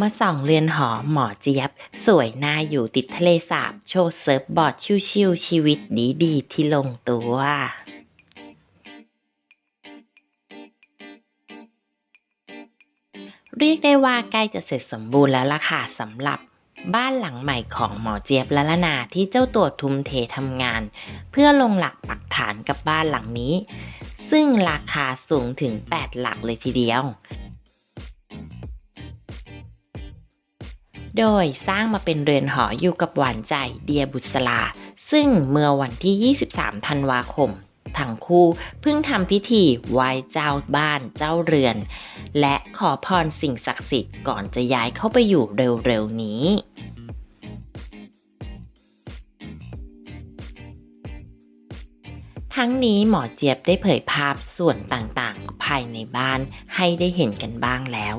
มาส่องเรือนหอหมอเจี๊ยบ สวยน่าอยู่ติดทะเลสาบ โชว์เซิร์ฟบอร์ดชิวๆชีวิตดีๆที่ลงตัวเรียกได้ว่าใกล้จะเสร็จสมบูรณ์แล้วล่ะค่ะสำหรับบ้านหลังใหม่ของหมอเจี๊ยบละละนาที่เจ้าตัวทุ่มเททำงาน เพื่อลงหลักปักฐานกับบ้านหลังนี้ ซึ่งราคาสูงถึง 8 หลักเลยทีเดียว โดยสร้างมาเป็นเรือนหออยู่กับหวานใจเดียบุษลา ซึ่งเมื่อวันที่ 23 ธันวาคมทั้งคู่เพิ่งทำพิธีไหว้เจ้าบ้านเจ้าเรือน และขอพรสิ่งศักดิ์สิทธิ์ก่อนจะย้ายเข้าไปอยู่เร็วๆนี้ ทั้งนี้หมอเจี๊ยบได้เผยภาพส่วนต่างๆ ภายในบ้านให้ได้เห็นกันบ้างแล้ว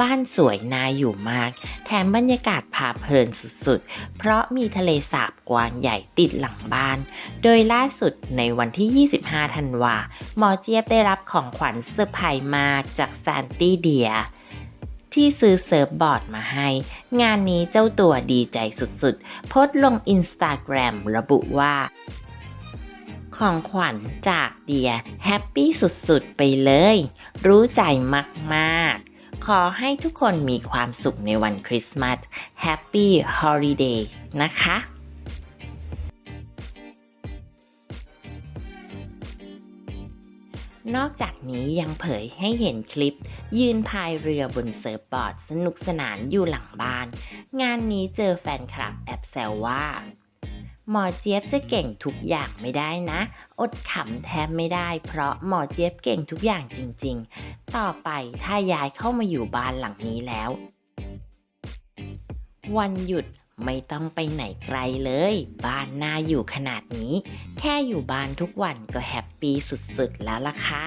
บ้านสวยน่าอยู่มาก แถมบรรยากาศพาเพลินสุดๆ เพราะมีทะเลสาบกว้างใหญ่ติดหลังบ้าน โดยล่าสุดในวันที่ 25 ธันวา หมอเจี๊ยบได้รับของขวัญเซอร์ไพรส์มากจากซานตี้เดียที่ซื้อเซิร์ฟบอร์ดมาให้ งานนี้เจ้าตัวดีใจสุดๆ โพสต์ลงอินสตาแกรมระบุว่า ของขวัญจากเดียแฮปปี้สุดๆ ไปเลย รู้ใจมากๆ ขอให้ทุกคนมีความสุขในวันคริสต์มาสแฮปปี้ฮอลิเดย์นะคะนอกจากนี้ยังเผยให้เห็นคลิป ยืนพายเรือบนเซิร์ฟบอร์ดสนุกสนานอยู่หลังบ้าน งานนี้เจอแฟนคลับแอบแซวว่า หมอเจี๊ยบจะเก่งทุกอย่างไม่ได้นะ อดขำแทบไม่ได้ เพราะหมอเจี๊ยบเก่งทุกอย่างจริง ๆ ต่อไปถ้าย้ายเข้ามาอยู่บ้านหลังนี้แล้ว วันหยุดไม่ต้องไปไหนไกลเลย บ้านน่าอยู่ขนาดนี้ แค่อยู่บ้านทุกวันก็แฮปปี้สุดๆแล้วล่ะค่ะ